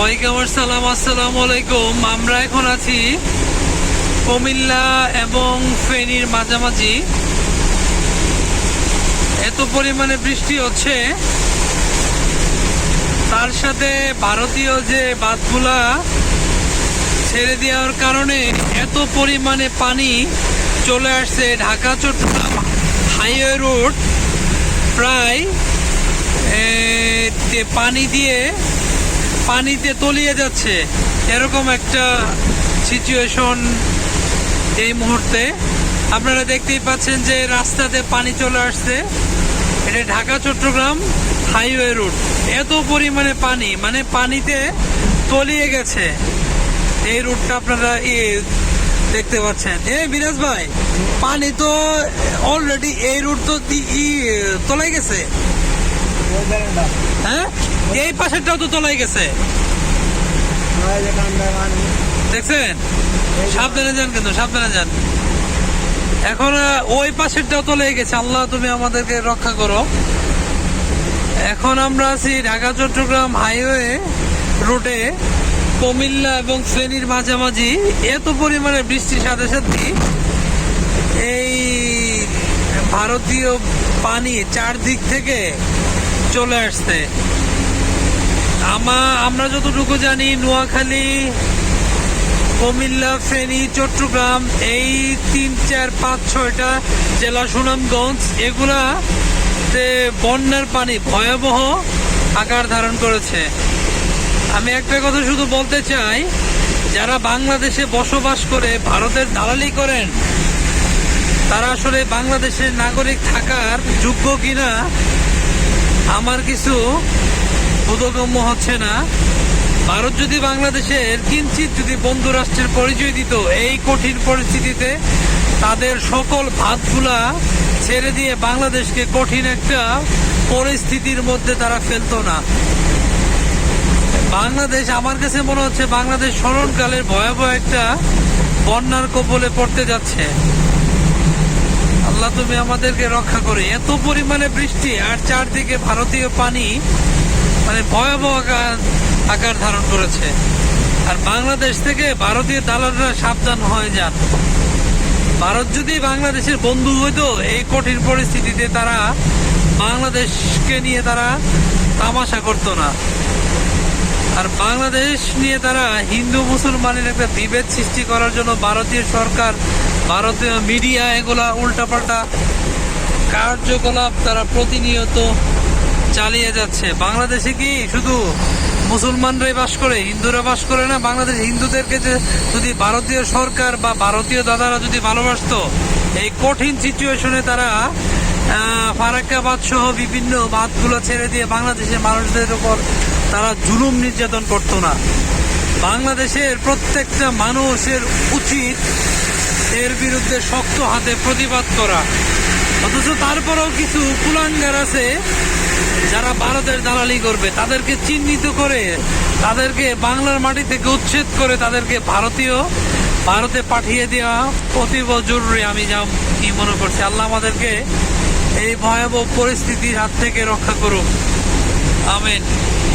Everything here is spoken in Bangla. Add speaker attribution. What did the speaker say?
Speaker 1: ওয়ালাইকুম আসসালাম, আসসালামু আলাইকুম। আমরা এখন আছি কুমিল্লা এবং ফেনীর মাঝামাঝি। এত পরিমাণে বৃষ্টি হচ্ছে। তার সাথে ভারতীয় যে বাঁধগুলা ছেড়ে দেওয়ার কারণে এত পরিমাণে পানি চলে আসছে। ঢাকা, চট্টগ্রাম হাইওয়ে রোড প্রায় পানি দিয়ে পানিতে তলিয়ে যাচ্ছে। এরকম একটা সিচুয়েশন এই মুহূর্তে। আপনারা দেখতেই পাচ্ছেন যে রাস্তাতে পানি চলে আসছে। এটা ঢাকা, চট্টগ্রাম হাইওয়ে রুট। এত পরিমাণে পানি মানে পানিতে তলিয়ে গেছে। এই রুটটা আপনারা দেখতে পাচ্ছেন। এ বিরাজ ভাই, পানি তো অলরেডি এই রুট তো তলাই গেছে। হ্যাঁ? এই পাশেরটাও তো তলাই গেছে। দেখছেন? সাবধানে যান কিন্তু, সাবধানে যান। এখন ওই পাশেরটাও তো লেগে গেছে। আল্লাহ তুমি আমাদেরকে রক্ষা করো। এখন আমরা আছি ঢাকা, চট্টগ্রাম হাইওয়ে রুটে। কুমিল্লা এবং ফেনীর মাঝামাঝি। এত পরিমাণে বৃষ্টির সাথে সাথে এই ভারতীয় পানি চারদিক থেকে চলে আসছে। আমা, আমরা যতটুকু জানি, নোয়াখালী, কুমিল্লা, ফেনী, চট্টগ্রাম, এই তিন, চার, পাঁচ, ছয়টা জেলা সুনামগঞ্জ, এগুলাতে বন্যার পানি ভয়াবহ আকার ধারণ করেছে। আমি একটা কথা শুধু বলতে চাই, যারা বাংলাদেশে বসবাস করে, ভারতের দালালি করেন, তারা আসলে বাংলাদেশের নাগরিক থাকার যোগ্য কিনা, আমার কিছু বোধগম্য হচ্ছে না। ভারত যদি বাংলাদেশের কিঞ্চিত যদি বন্ধু রাষ্ট্রের পরিচয় দিত এই কঠিন পরিস্থিতিতে, তাদের সকল ভাতগুলা ছেড়ে দিয়ে বাংলাদেশকে কঠিন একটা পরিস্থিতির মধ্যে তারা ফেলতো না। বাংলাদেশ, আমার কাছে মনে হচ্ছে বাংলাদেশ স্মরণকালের ভয়াবহ একটা বন্যার কবলে পড়তে যাচ্ছে। আল্লাহ তুমি আমাদেরকে রক্ষা করে। এত পরিমাণে বৃষ্টি আর চারদিকে ভারতীয় পানি মানে ভয়াবহ আকার ধারণ করেছে। আর বাংলাদেশ থেকে ভারতীয় দালালরা সাবধান হয়ে যান। ভারত যদি বাংলাদেশের বন্ধু হইতো, এই কঠিন পরিস্থিতিতে তারা বাংলাদেশকে নিয়ে তারা তামাশা করতো না। আর বাংলাদেশ নিয়ে তারা হিন্দু, মুসলমানের একটা বিভেদ সৃষ্টি করার জন্য ভারতীয় সরকার, ভারতীয় মিডিয়া এগুলা উল্টাপাল্টা কার্যকলাপ তারা প্রতিনিয়ত চালিয়ে যাচ্ছে। বাংলাদেশে কি শুধু মুসলমানরাই বাস করে, হিন্দুরা বাস করে না? বাংলাদেশ হিন্দুদেরকে যে যদি ভারতীয় সরকার বা ভারতীয় দাদারা যদি ভালোবাসতো, এই কঠিন সিচুয়েশনে তারা ফারাক্কাবাদ সহ বিভিন্ন বাঁধগুলো ছেড়ে দিয়ে বাংলাদেশের মানুষদের উপর তারা জুলুম নির্যাতন করতো না। বাংলাদেশের প্রত্যেকটা মানুষের উচিত এর বিরুদ্ধে শক্ত হাতে প্রতিবাদ করা। অথচ তারপরেও কিছু কুলাঙ্গার আছে যারা ভারতের দালালি করবে। তাদেরকে চিহ্নিত করে, তাদেরকে বাংলার মাটি থেকে উচ্ছেদ করে তাদেরকে ভারতীয় ভারতে পাঠিয়ে দেওয়া অতীব জরুরি। আমি যা কি মনে করছি, আল্লাহ আমাদেরকে এই ভয়াবহ পরিস্থিতির হাত থেকে রক্ষা করুক। আমেন।